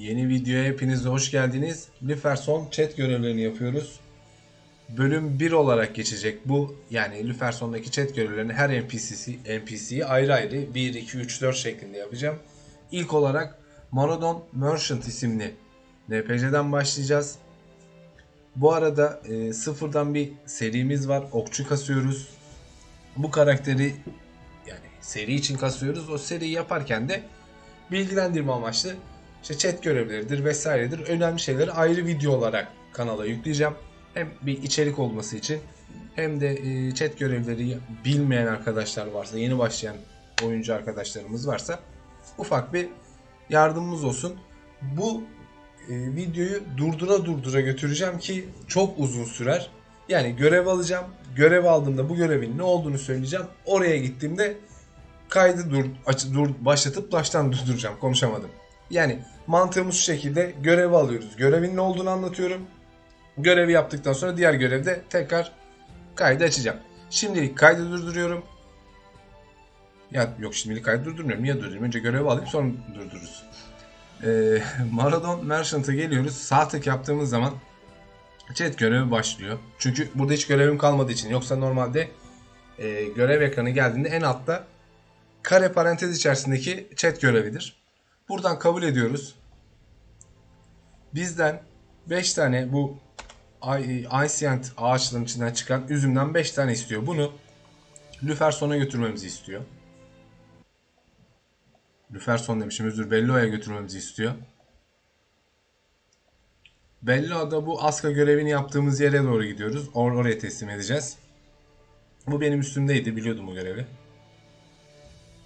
Yeni videoya hepiniz hoş geldiniz. Lüferson chat görevlerini yapıyoruz. Bölüm 1 olarak geçecek bu. Yani Lüferson'daki chat görevlerini her NPC'si NPC'yi ayrı ayrı 1 2 3 4 şeklinde yapacağım. İlk olarak Monodon Merchant isimli NPC'den başlayacağız. Bu arada e, sıfırdan bir serimiz var. Okçu kasıyoruz. Bu karakteri yani seri için kasıyoruz. O seriyi yaparken de bilgilendirme amaçlı işte chat görevleridir vesairedir. Önemli şeyleri ayrı video olarak kanala yükleyeceğim. Hem bir içerik olması için hem de e, chat görevleri bilmeyen arkadaşlar varsa, yeni başlayan oyuncu arkadaşlarımız varsa ufak bir yardımımız olsun. Bu e, videoyu durdura durdura götüreceğim ki çok uzun sürer. Yani görev alacağım. Görev aldığımda bu görevin ne olduğunu söyleyeceğim. Oraya gittiğimde kaydı dur, aç, dur başlatıp baştan durduracağım. Konuşamadım. Yani mantığımız şu şekilde görevi alıyoruz. Görevin ne olduğunu anlatıyorum. Görevi yaptıktan sonra diğer görevde tekrar kaydı açacağım. Şimdilik kaydı durduruyorum. Ya yok şimdilik kaydı durdurmuyorum. Niye durdurayım? Önce görevi alayım sonra durdururuz. Ee, Maradon Merchant'a geliyoruz. Sağ tık yaptığımız zaman chat görevi başlıyor. Çünkü burada hiç görevim kalmadığı için. Yoksa normalde e, görev ekranı geldiğinde en altta kare parantez içerisindeki chat görevidir. Buradan kabul ediyoruz. Bizden 5 tane bu Ancient ağaçların içinden çıkan üzümden 5 tane istiyor. Bunu Lüferson'a götürmemizi istiyor. Lüferson demişim özür Bello'ya götürmemizi istiyor. Bello'da bu Aska görevini yaptığımız yere doğru gidiyoruz. Or oraya teslim edeceğiz. Bu benim üstümdeydi. Biliyordum bu görevi.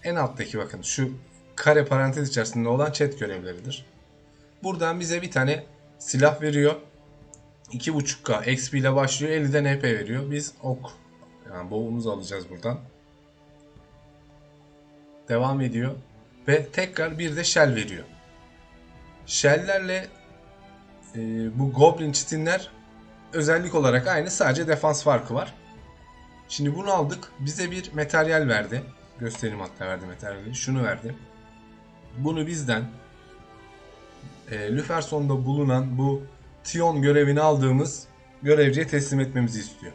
En alttaki bakın şu kare parantez içerisinde olan chat görevleridir. Buradan bize bir tane silah veriyor. 2.5k XP ile başlıyor. 50 de NP veriyor. Biz ok yani bow'umuzu alacağız buradan. Devam ediyor. Ve tekrar bir de shell veriyor. Shell'lerle e, bu goblin çitinler özellik olarak aynı. Sadece defans farkı var. Şimdi bunu aldık. Bize bir materyal verdi. Göstereyim hatta verdi materyali. Şunu verdi. Bunu bizden e, Lüferson'da bulunan bu Tion görevini aldığımız görevciye teslim etmemizi istiyor.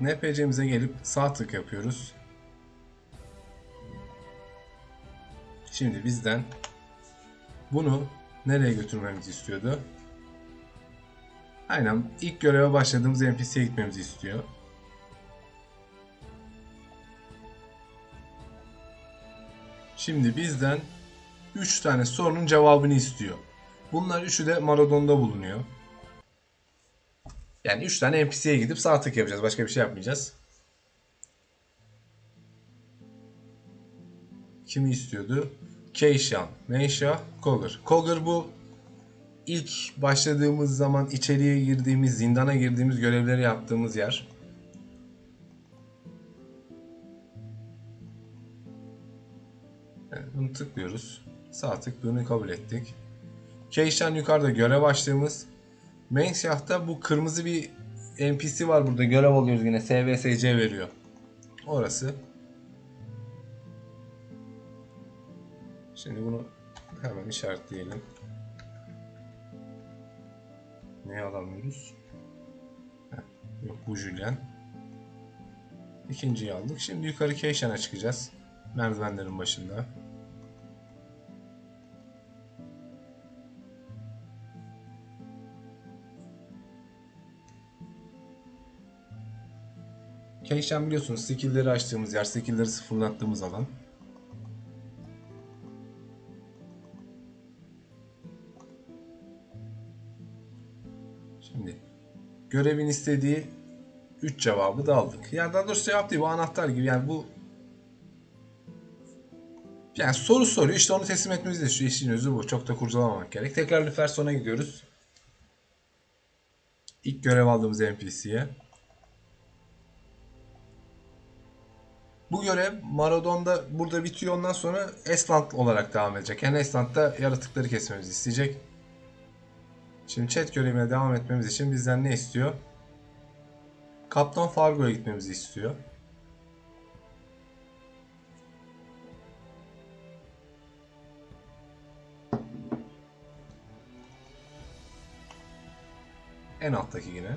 NPC'mize gelip sağ tık yapıyoruz. Şimdi bizden bunu nereye götürmemizi istiyordu? Aynen ilk göreve başladığımız NPC'ye gitmemizi istiyor. Şimdi bizden 3 tane sorunun cevabını istiyor. Bunlar üçü de Maradon'da bulunuyor. Yani 3 tane NPC'ye gidip sağ tık yapacağız. Başka bir şey yapmayacağız. Kimi istiyordu? Keishan, Meisha, Kogur. Kogur bu ilk başladığımız zaman içeriye girdiğimiz, zindana girdiğimiz görevleri yaptığımız yer. Evet, bunu tıklıyoruz. Sağ tık bunu kabul ettik. Keishan yukarıda görev açtığımız. Main shaft'ta bu kırmızı bir NPC var burada. Görev alıyoruz yine. SVSC veriyor. Orası. Şimdi bunu hemen işaretleyelim. Neyi alamıyoruz? Heh, yok bu Julian. İkinciyi aldık. Şimdi yukarı Keishan'a çıkacağız. Merdivenlerin başında. Keishan biliyorsunuz skill'leri açtığımız yer, skill'leri sıfırlattığımız alan. Görevin istediği 3 cevabı da aldık. Yani daha doğrusu cevap değil bu anahtar gibi yani bu yani soru soruyor işte onu teslim etmemiz de şu işin özü bu. Çok da kurcalamamak gerek. Tekrar Lüferson'a gidiyoruz. İlk görev aldığımız NPC'ye. Bu görev Maradon'da burada bitiyor ondan sonra Estland olarak devam edecek. Yani Estland'da yaratıkları kesmemizi isteyecek. Şimdi chat görevine devam etmemiz için bizden ne istiyor? Kaptan Fargo'ya gitmemizi istiyor. En alttaki yine.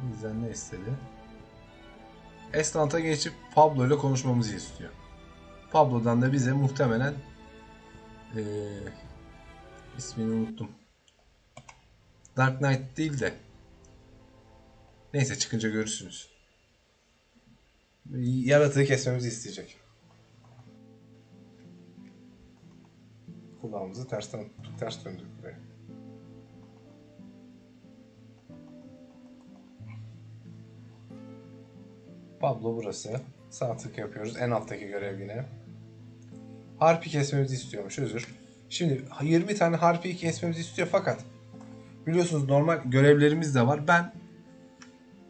Bizden ne istedi? Estant'a geçip Pablo ile konuşmamızı istiyor. Pablo'dan da bize muhtemelen eee ismini unuttum. Dark Knight değil de neyse çıkınca görürsünüz. Yaratığı kesmemizi isteyecek. Kulağımızı tersten ters döndük buraya. Pablo burası. Sağ tık yapıyoruz. En alttaki görev yine. Harpi kesmemizi istiyormuş özür. Şimdi 20 tane harpi kesmemizi istiyor fakat biliyorsunuz normal görevlerimiz de var. Ben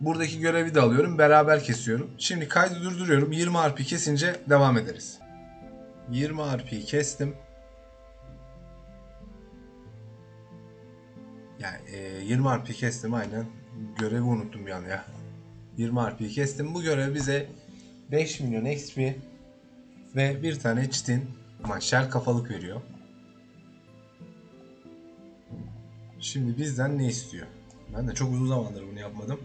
buradaki görevi de alıyorum. Beraber kesiyorum. Şimdi kaydı durduruyorum. 20 harpi kesince devam ederiz. 20 harpiyi kestim. Yani e, 20 harpi kestim aynen. Görevi unuttum an ya. 20 harpiyi kestim. Bu görev bize 5 milyon XP ve bir tane çitin ama şer kafalık veriyor. Şimdi bizden ne istiyor? Ben de çok uzun zamandır bunu yapmadım.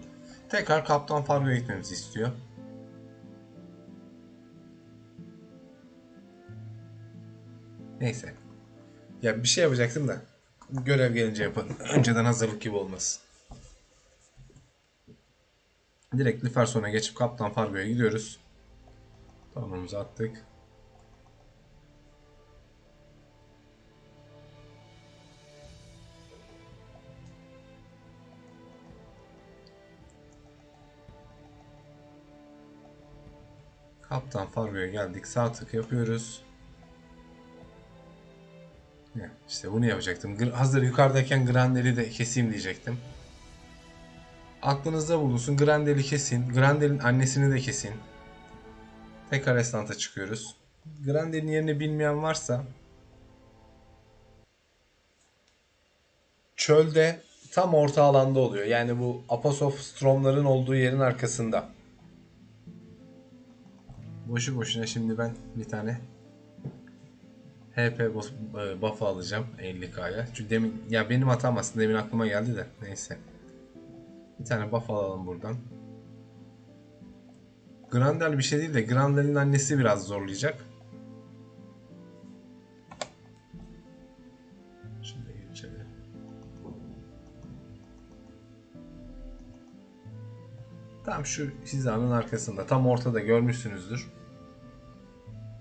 Tekrar Kaptan Fargo'ya gitmemizi istiyor. Neyse. Ya bir şey yapacaktım da görev gelince yapın. Önceden hazırlık gibi olmasın. Direkt Liferson'a geçip Kaptan Fargo'ya gidiyoruz. Tamamımızı attık. Kaptan Fargo'ya geldik. Sağ tık yapıyoruz. Ya, İşte bunu yapacaktım. Hazır yukarıdayken Grandel'i de keseyim diyecektim. Aklınızda bulunsun. Grandel'i kesin. Grandel'in annesini de kesin. Tekrar Estant'a çıkıyoruz. Grandel'in yerini bilmeyen varsa çölde tam orta alanda oluyor. Yani bu Aposof Strom'ların olduğu yerin arkasında. Boşu boşuna şimdi ben bir tane HP buff- e, buff alacağım 50k'ya. Çünkü demin ya benim hatam aslında demin aklıma geldi de neyse. Bir tane buff alalım buradan. Grandel bir şey değil de Grandel'in annesi biraz zorlayacak. Tam şu hizanın arkasında. Tam ortada görmüşsünüzdür.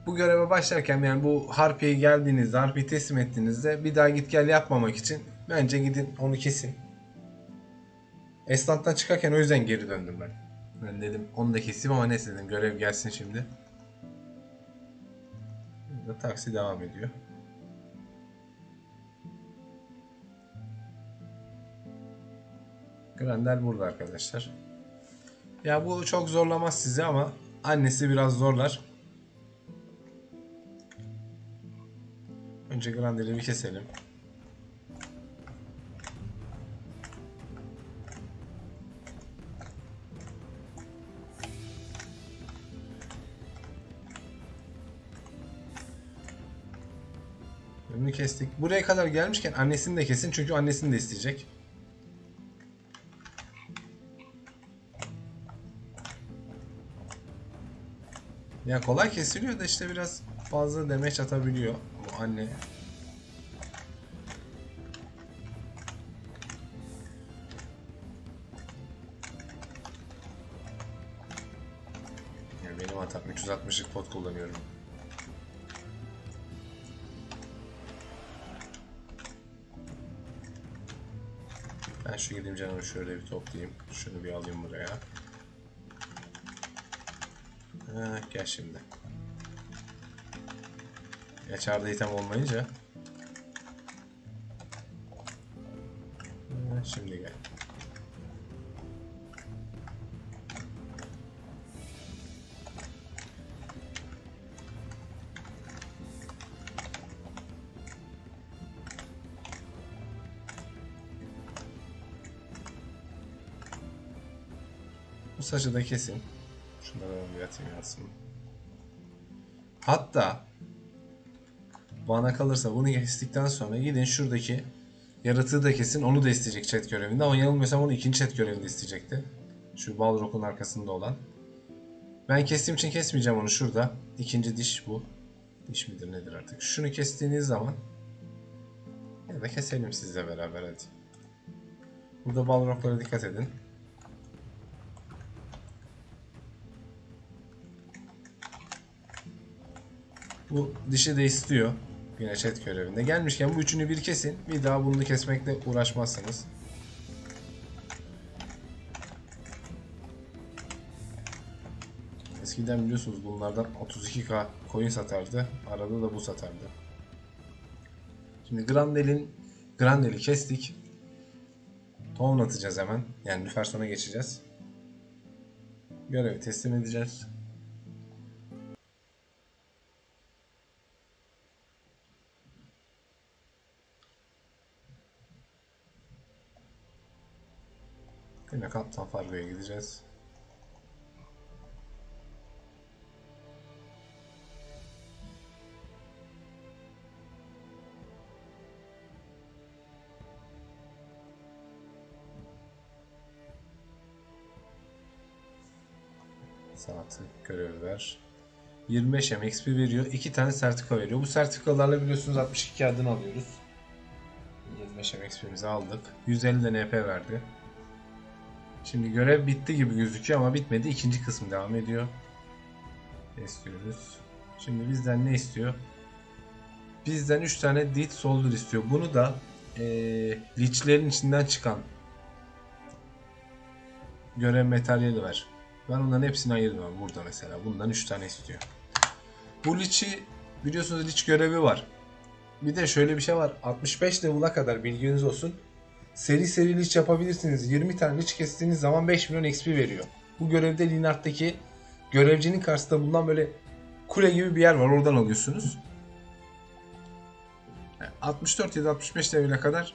Bu göreve başlarken yani bu harpiye geldiğinizde, harpiyi teslim ettiğinizde bir daha git gel yapmamak için bence gidin onu kesin. Esnaftan çıkarken o yüzden geri döndüm ben. Ben dedim onu da keseyim ama neyse dedim görev gelsin şimdi. Burada taksi devam ediyor. Grandel burada arkadaşlar. Ya bu çok zorlamaz sizi ama annesi biraz zorlar. Önce Grandel'i bir keselim. Önünü kestik. Buraya kadar gelmişken annesini de kesin çünkü annesini de isteyecek. Ya kolay kesiliyor da işte biraz fazla demeç atabiliyor bu anne. Ya benim hatam 360'lık pot kullanıyorum. Ben şu gideyim canımı şöyle bir toplayayım. Şunu bir alayım buraya. Gel şimdi. Yaşarda item olmayınca. Şimdi gel. Bu saçı da kesin. Şunları ben bir atayım yansın. Hatta bana kalırsa bunu kestikten sonra gidin şuradaki yaratığı da kesin onu da isteyecek chat görevinde ama yanılmıyorsam onu ikinci chat görevinde isteyecekti. Şu Balrog'un arkasında olan. Ben kestiğim için kesmeyeceğim onu şurada. İkinci diş bu. Diş midir nedir artık. Şunu kestiğiniz zaman ya da keselim sizle beraber hadi. Burada Balrog'lara dikkat edin. Bu dişi de istiyor. Yine chat görevinde. Gelmişken bu üçünü bir kesin. Bir daha bunu kesmekle uğraşmazsınız. Eskiden biliyorsunuz bunlardan 32k coin satardı. Arada da bu satardı. Şimdi Grandel'in Grandel'i kestik. Tohum atacağız hemen. Yani Lüferson'a geçeceğiz. Görevi teslim edeceğiz. Yine Kaptan Fargo'ya gideceğiz. Sanatı görevi ver. 25 M XP veriyor. 2 tane sertifika veriyor. Bu sertifikalarla biliyorsunuz 62 kağıdını alıyoruz. 25 M XP'mizi aldık. 150 de NP verdi. Şimdi görev bitti gibi gözüküyor ama bitmedi. İkinci kısım devam ediyor. Ne istiyoruz? Şimdi bizden ne istiyor? Bizden 3 tane Deed Soldier istiyor. Bunu da ee, Lich'lerin içinden çıkan görev materyali ver. Ben onların hepsini ayırdım burada mesela. Bundan 3 tane istiyor. Bu Lich'i biliyorsunuz Lich görevi var. Bir de şöyle bir şey var. 65 level'a kadar bilginiz olsun. Seri seri Lich yapabilirsiniz. 20 tane Lich kestiğiniz zaman 5 milyon XP veriyor. Bu görevde Linart'taki görevcinin karşısında bulunan böyle kule gibi bir yer var. Oradan alıyorsunuz. Yani 64 ya da 65 level'e kadar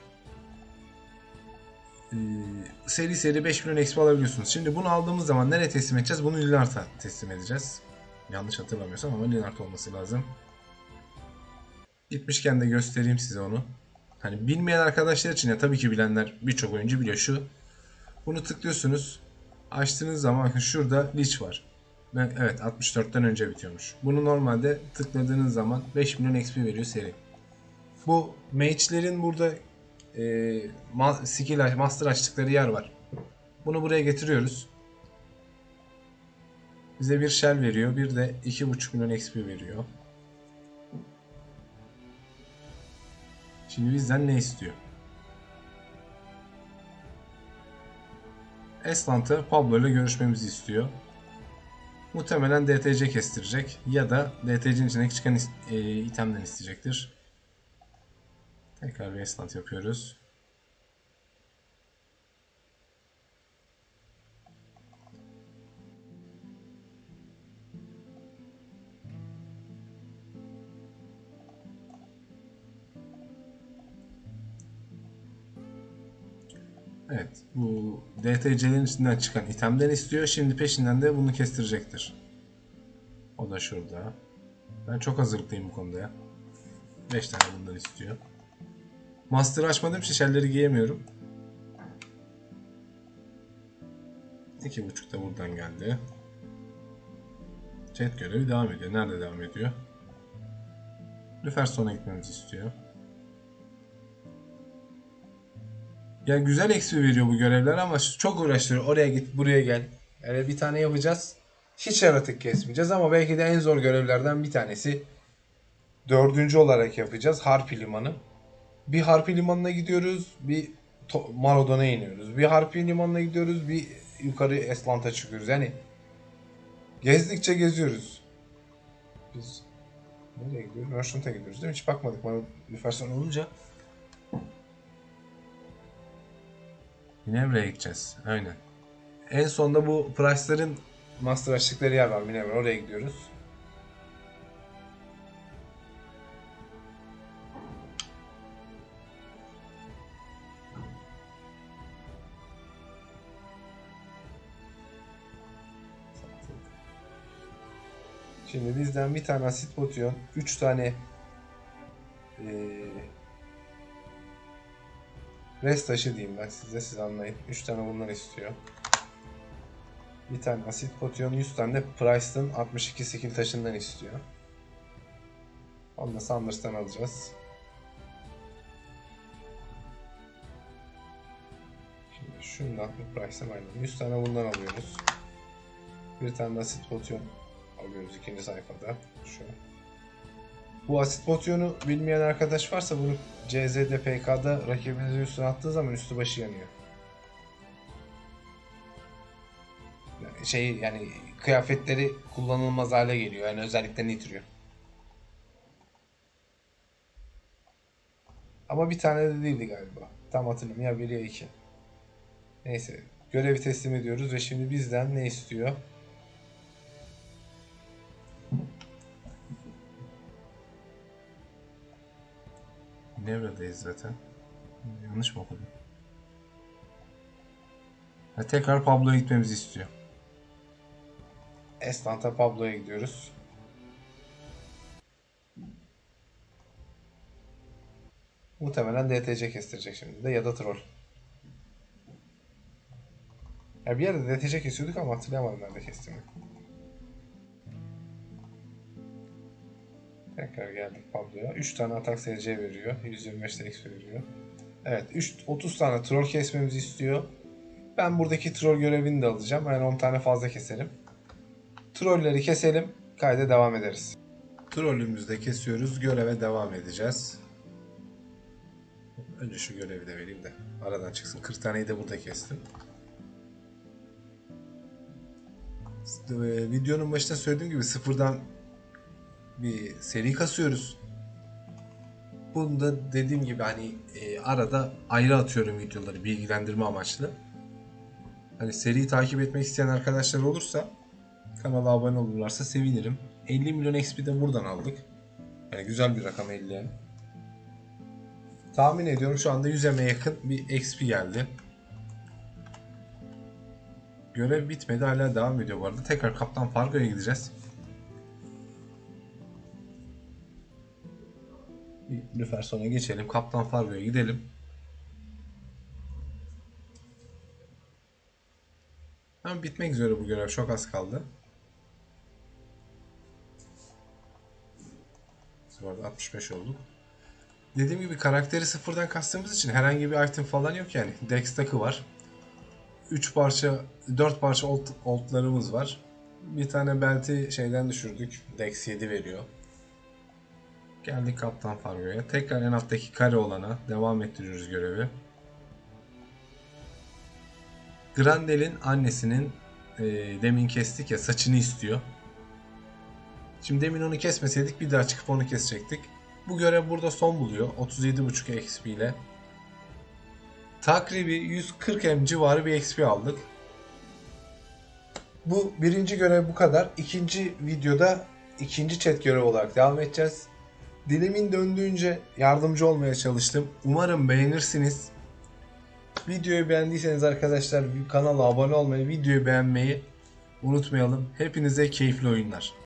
e, seri seri 5 milyon XP alabiliyorsunuz. Şimdi bunu aldığımız zaman nereye teslim edeceğiz? Bunu Linart'a teslim edeceğiz. Yanlış hatırlamıyorsam ama Linart olması lazım. Gitmişken de göstereyim size onu. Hani bilmeyen arkadaşlar için ya tabii ki bilenler birçok oyuncu biliyor şu. Bunu tıklıyorsunuz. Açtığınız zaman şurada Lich var. Ben, evet 64'ten önce bitiyormuş. Bunu normalde tıkladığınız zaman 5 milyon XP veriyor seri. Bu mage'lerin burada e, ma- skill master açtıkları yer var. Bunu buraya getiriyoruz. Bize bir shell veriyor. Bir de 2.5 milyon XP veriyor. Şimdi bizden ne istiyor? Eslant'ı Pablo ile görüşmemizi istiyor. Muhtemelen DTC kestirecek ya da DTC'nin içindeki çıkan e, itemden isteyecektir. Tekrar bir Eslant yapıyoruz. Evet, bu DTC'lerin içinden çıkan itemden istiyor. Şimdi peşinden de bunu kestirecektir. O da şurada. Ben çok hazırlıklıyım bu konuda ya. 5 tane bundan istiyor. Master açmadığım için shellleri giyemiyorum. 2.5 da buradan geldi. Chat görevi devam ediyor. Nerede devam ediyor? Lüferson'a gitmemizi istiyor. Ya güzel eksi veriyor bu görevler ama çok uğraştırıyor. Oraya git, buraya gel. Yani bir tane yapacağız. Hiç yaratık kesmeyeceğiz ama belki de en zor görevlerden bir tanesi. Dördüncü olarak yapacağız. Harpi Limanı. Bir Harpi Limanı'na gidiyoruz. Bir Marodon'a iniyoruz. Bir Harpi Limanı'na gidiyoruz. Bir yukarı Eslant'a çıkıyoruz. Yani gezdikçe geziyoruz. Biz nereye gidiyoruz? Merchant'a gidiyoruz değil mi? Hiç bakmadık bana Lüferson olunca. Minevra'ya gideceğiz. Aynen. En sonda bu Price'ların master açtıkları yer var Minevra. Oraya gidiyoruz. Şimdi bizden bir tane asit botuyon, 3 tane e, rest taşı diyeyim ben size siz anlayın. 3 tane bundan istiyor. Bir tane asit potion, 100 tane de Price'ın 62 skill taşından istiyor. Onu da Sanders'tan alacağız. Şimdi şundan bu Price'dan aynen 100 tane bundan alıyoruz. Bir tane asit potion alıyoruz ikinci sayfada. Şu. Bu asit potyonu bilmeyen arkadaş varsa bunu CZ'de PK'da rakibinizin üstüne attığı zaman üstü başı yanıyor. Şey yani kıyafetleri kullanılmaz hale geliyor. Yani özelliklerini yitiriyor. Ama bir tane de değildi galiba. Tam hatırlamıyorum ya bir ya iki. Neyse görevi teslim ediyoruz ve şimdi bizden ne istiyor? Nevra'dayız zaten. Yanlış mı okudum? Ha, tekrar Pablo'ya gitmemizi istiyor. Estanta Pablo'ya gidiyoruz. Muhtemelen DTC kestirecek şimdi de ya da troll. Ya bir yerde DTC kesiyorduk ama hatırlayamadım nerede kestiğimi. Tekrar geldik Pablo'ya. 3 tane atak SC veriyor. 125 de XP veriyor. Evet 3, 30 tane troll kesmemizi istiyor. Ben buradaki troll görevini de alacağım. Yani 10 tane fazla keselim. Trolleri keselim. Kayda devam ederiz. Trollümüzü de kesiyoruz. Göreve devam edeceğiz. Önce şu görevi de vereyim de aradan çıksın. 40 taneyi de burada kestim. Ee, Videonun başında söylediğim gibi sıfırdan bir seri kasıyoruz. Bunu da dediğim gibi hani e, arada ayrı atıyorum videoları bilgilendirme amaçlı. Hani seriyi takip etmek isteyen arkadaşlar olursa kanala abone olurlarsa sevinirim. 50 milyon XP de buradan aldık. Yani güzel bir rakam 50. Tahmin ediyorum şu anda 100'e yakın bir XP geldi. Görev bitmedi hala devam ediyor bu arada. Tekrar Kaptan Fargo'ya gideceğiz. Bir Lüferson'a geçelim. Kaptan Fargo'ya gidelim. Tam bitmek üzere bu görev. Çok az kaldı. Bu arada 65 olduk. Dediğim gibi karakteri sıfırdan kastığımız için herhangi bir item falan yok yani. Dex takı var. 3 parça, 4 parça old, oldlarımız var. Bir tane belti şeyden düşürdük. Dex 7 veriyor. Geldik Kaptan Fargo'ya. Tekrar en alttaki kare olana devam ettiriyoruz görevi. Grandel'in annesinin e, demin kestik ya saçını istiyor. Şimdi demin onu kesmeseydik bir daha çıkıp onu kesecektik. Bu görev burada son buluyor. 37.5 XP ile. Takribi 140 M civarı bir XP aldık. Bu birinci görev bu kadar. İkinci videoda ikinci chat görevi olarak devam edeceğiz. Dilimin döndüğünce yardımcı olmaya çalıştım. Umarım beğenirsiniz. Videoyu beğendiyseniz arkadaşlar kanala abone olmayı, videoyu beğenmeyi unutmayalım. Hepinize keyifli oyunlar.